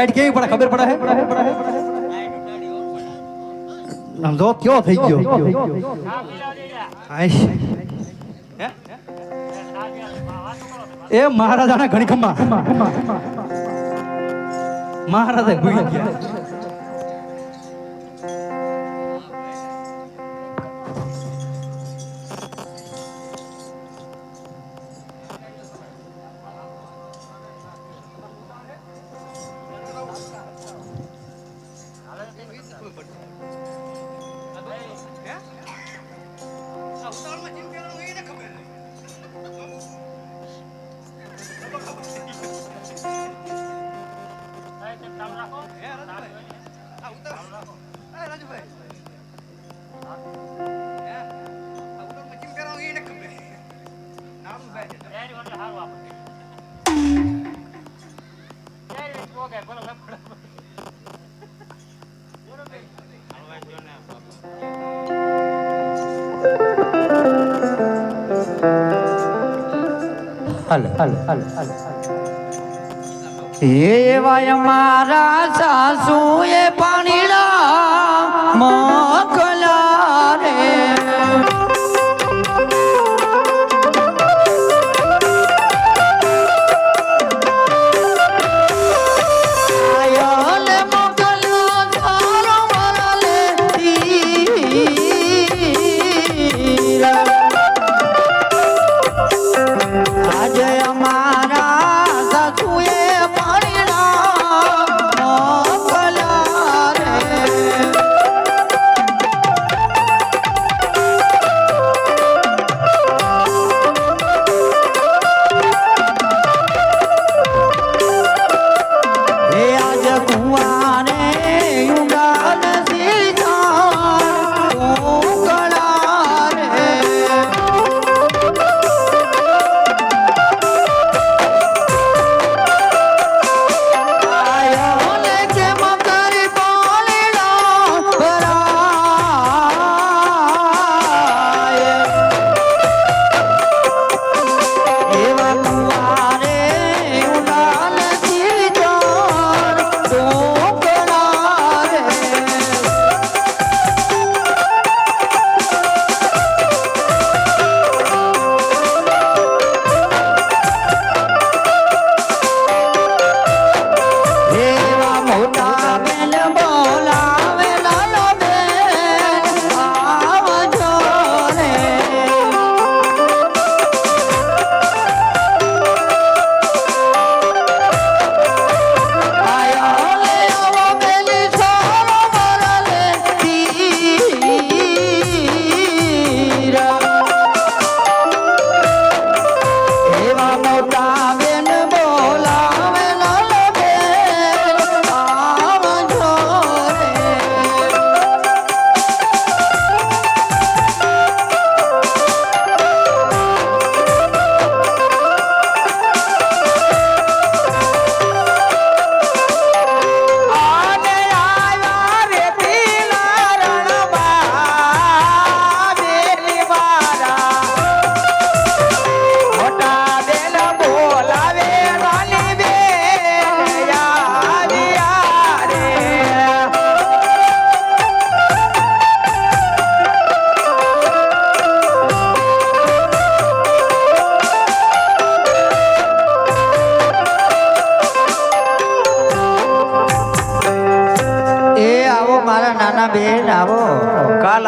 Light કેવી પડે ખબર પડે હે? જો કયો થઈ ગયો? એ મહારાજાના ઘણી ખંભા. મહારાજા ભૂલી ગયા. હલ હલ હલ હલ. એવા સાસુ એ પણ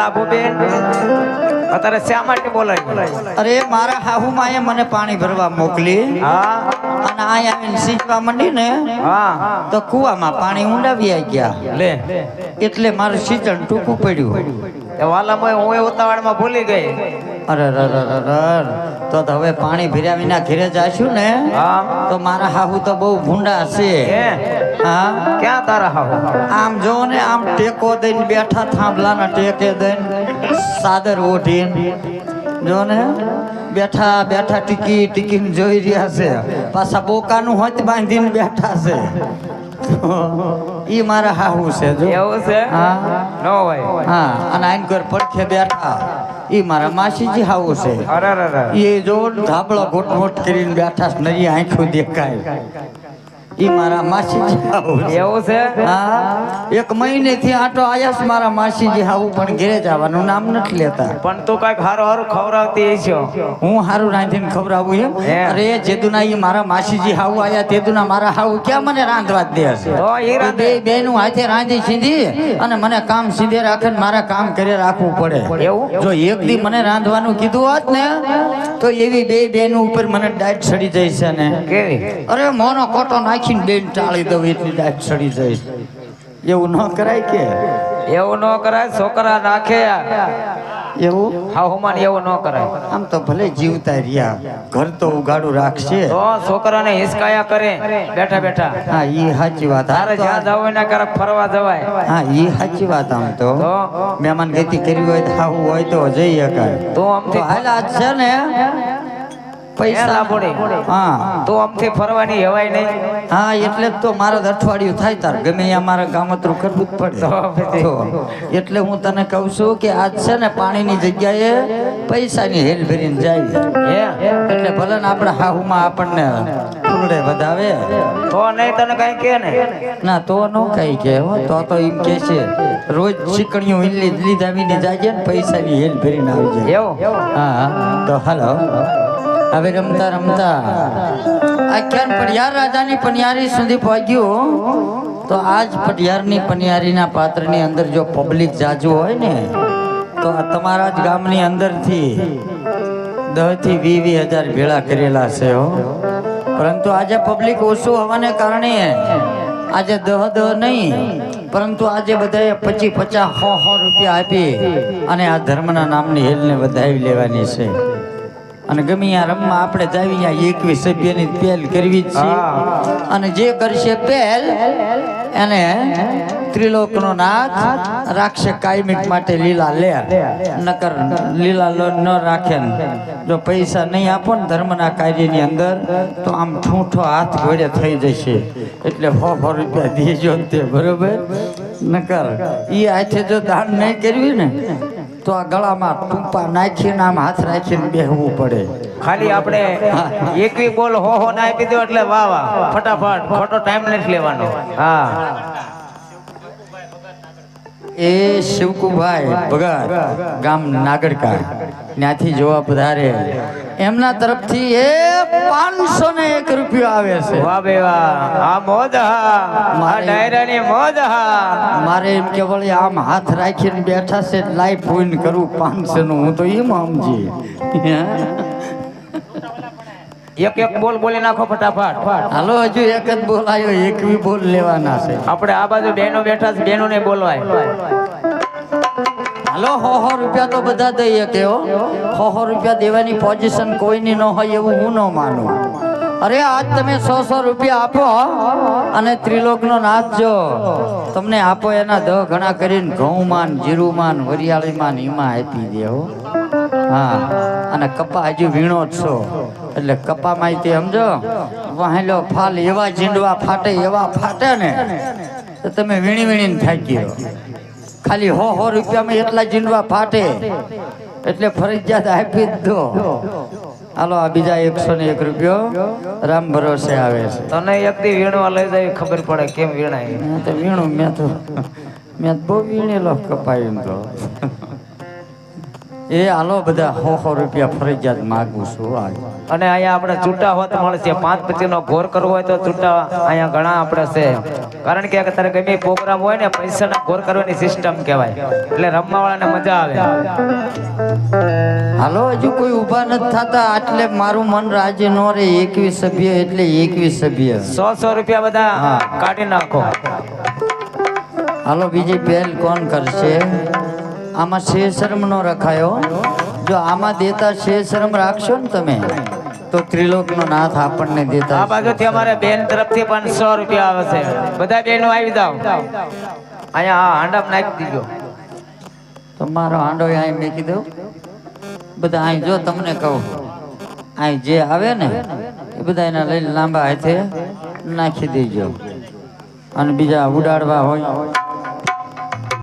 લાભો બેન? અત્યારે શા માટે બોલાય? અરે મારા હાહુ માએ મને પાણી ભરવા મોકલી. હા? અહીંયા આવીને સીંચવા માંડી ને હા. તો કુવામાં પાણી ઊંડાવી ગયા લે. એટલે મારું સિંચન ટૂંકું પડ્યું. વાલામાં હું ઉતાવળમાં ભૂલી ગઈ. અરે ર ર ર ર. તો તો હવે પાણી ભીર્યા વિના ઘરે જાશું ને તો મારા હાહુ તો બહુ ભૂંડા છે. હા? ક્યાં તારા હાહુ? આમ જો ને આમ ટેકો દઈને બેઠા થાંભલાના ટેકે દઈને સાદર ઓઢીને. જો ને બેઠા બેઠા ટીકી ટીકીને જોઈ રહ્યા છે. પાછા બોકાનું હોત બાંધીને બેઠા છે. ઈ મારા હાહુ છે જો. એવું છે? હા. નો ભાઈ હા અને આઈન કર પડખે બેઠા. ઈ મારા માસીજી હાહુ છે. અરે અરે એ જો ધાબળો ઘોટ ઘોટ કરીને બેઠા છે નરી આંખો દેખાય. ઈ મારા માસીજી એવું છે? હા. એક મહિનેથી આટો આયાસ મારા માસીજી હાવું પણ ઘરે જવાનું નામ નથી લેતા. પણ તો કંઈક હારું હારું ખવડાવતી છો હું હારું રાંધીને ખવડાવું એમ. અરે જેદુના ઈ મારા માસીજી હાવું આયા તેદુના મારા હાવું ક્યાં મને રાંધવા દે છે તો. બે બેનું હાથે રાંધી સીધી અને મને કામ સીધે રાખે ને મારા કામ કરે રાખવું પડે. એવું? જો એક દી મને રાંધવાનું કીધું હોત ને તો એવી બે બેનું ઉપર મને ડાયટ સડી જાય છે ને અરે મોનો કોટો નાખીને બેન ટાળી દઉં એટલી ડાયટ સડી જાય. એવું ન કરાય કે? એવું ન કરાય છોકરા નાખે. એવું? હા હુમાન એવું ન કરાય. આમ તો ભલે જીવતા રહ્યા. ઘર તો ઉગાડું રાખશે. તો છોકરાને હિસકાયા કરે. બેઠા બેઠા. હા ઈ સાચી વાત. તારે આમ તો જ્યાં જવું એના ને ક્યારેક ફરવા જવાય. હા ઈ સાચી વાત આમ તો. તો? મહેમાન ગતિ કરી હોય તો હોય તો જઈ શકાય તું તો આમથી હાલ આજ છે ને. પૈસા પડે. હા. તો આમથી ફરવાની હવાય નહીં. હા એટલે જ તો મારે અઠવાડિયું થાય તાર. ગમે મારે ગામતરું કરવું જ પડે. એટલે હું તને કહું છું કે આજ છે ને પાણીની જગ્યાએ પૈસાની હેલ ભરીને જાય. હે? એટલે ભલે ને આપણે હાહુમાં આપણને ફૂલડે વધાવે. તો નહીં તને કઈ કે ને? ના તો નો કઈ કે હો. તો તો એમ કે છે રોજ ચીકણીઓ લીધા વીને જાય ને પૈસાની હેલ ભરીને આવી જાય. એવું? હા. તો હાલો. હવે રમતા. રમતા આખ્યાન પડિયાર રાજાની પનિયારી સુધી પહોંચ્યું તો આજ પટિયારની પનિયારીના પાત્રની અંદર જો પબ્લિક જાજુ હોય ને, તો આ તમારા જ ગામની અંદરથી દહથી વી વી હજાર ભેળા કરેલા છે હો. પરંતુ આજે પબ્લિક ઓછું હોવાને કારણે આજે દહ દહ નહીં, પરંતુ આજે બધાએ પચી પચાસ સો સો રૂપિયા આપી અને આ ધર્મના નામની હેલને વધાવી લેવાની છે. અને ગમે ત્યાં રમવા આપણે જાવી આ એકવીસ સભ્યની પહેલ કરવી જ છે. અને જે કરશે પહેલ એને ત્રિલોકનો નાથ રાખશે કાયમિક માટે લીલા લે નકર લીલા લો ન રાખે જો પૈસા નહીં આપો ને ધર્મના કાર્યની અંદર તો આમ ઠૂંઠો હાથ ઘોડે થઈ જશે. એટલે સો સો રૂપિયા દેજો તે બરોબર? નકર એ હાથે જો દાન નહીં કરવી ને તો આ ગળામાં ટૂંપા નાખીને આમ હાથ રાખીને બેહવું પડે. ખાલી આપણે એકવી બોલ હો હો ના આપી દો એટલે વાહ વાહ. ફટાફટ ખોટો ટાઈમ નથી લેવાનો. હા. એ શિવકુભાઈ ભગત ગામ નાગડકા ત્યાંથી જોવા પધારે એમના તરફથી એ પાંચસો ને એક રૂપિયો આવે છે. વાહ બે વાહ. આ મોજ હા. ડાયરાની મોજ હા. મારે એમ કે વળી આમ હાથ રાખીને બેઠા છે લાઈફ પૂન કરું પાંચસો નું હું તો એમ સમજી. એક એક બોલ બોલી નાખો ફટાફટ. હાલો હજુ એક જ બોલાયો એક બી બોલ લેવાના છે. આપણે આ બાજુ બહેનો બેઠા છે બહેનો ને બોલવાય. હાલો હો હો, રૂપિયા તો બધા દઈએ કે, હો. હો રૂપિયા દેવાની પોઝિશન કોઈની ન હોય એવું હું ન માનું. અરે, આજ તમે સો સો રૂપિયા આપો અને ત્રિલોકનો નાથ જો. તમને આપો એના દહ ઘણા કરીને ઘઉંમાન, જીરુમાન, વરિયાળીમાન એમાં આપી દે, હો. હા, અને કપા હજુ વીણો જ છો. એટલે કપા માહિતી સમજો, વાહેલો ફાલ એવા જીંડવા ફાટે, એવા ફાટે ને, તો તમે વીણી વીણીને થાકી રહો. ખાલી હો હો રૂપિયામાં એટલા જીંડવા ફાટે. એટલે ફરજિયાત આપી જ દો. હાલો આ બીજા એકસો ને એક રૂપિયો રામ ભરોસે આવે છે. તને એક દી વીણવા લઈ જાય ખબર પડે કેમ વીણાય. મેં તો વીણું મેં તો મેં તો બહુ વીણેલો કપાયું તો એ હાલો બધા સો સો રૂપિયા ફરજિયાત માગું છું આજ. અને અહીંયા આપણે છૂટા હોત મળશે. પાંચ પછી નો ઘોર કરવો હોય તો છૂટા અહીંયા ઘણા આપણે છે. કારણ કે અત્યારે ગમે પ્રોગ્રામ હોય ને પૈસાના ઘોર કરવાની સિસ્ટમ કહેવાય. એટલે રમવા વાળાને મજા આવે. હાલો હજુ કોઈ ઊભા નથી થતા એટલે મારું મન રાજી નો રે એકવીસ સભ્ય એટલે એકવીસ સભ્ય. સો સો રૂપિયા બધા કાઢી નાખો. હાલો બીજી પહેલ કોણ કરશે? આમાં શે શરમ નો રખાયો. જો આમાં દેતા શે શરમ રાખશો ને તમે તો ત્રિલોકનો નાથ આપણને દેતા આ બાજુથી અમારે બેન તરફથી પણ સો રૂપિયા આવે છે. બધા બેનો આવી જાવ અહીંયા હાંડા નાખી દીજો. તો મારો હાંડો અહીં મૂકી દઉં. બધા અહીં જો તમને કહું. અહીં જે આવે ને એ બધા એના લઈને લાંબા હાથે નાખી દેજો. અને બીજા ઉડાડવા હોય.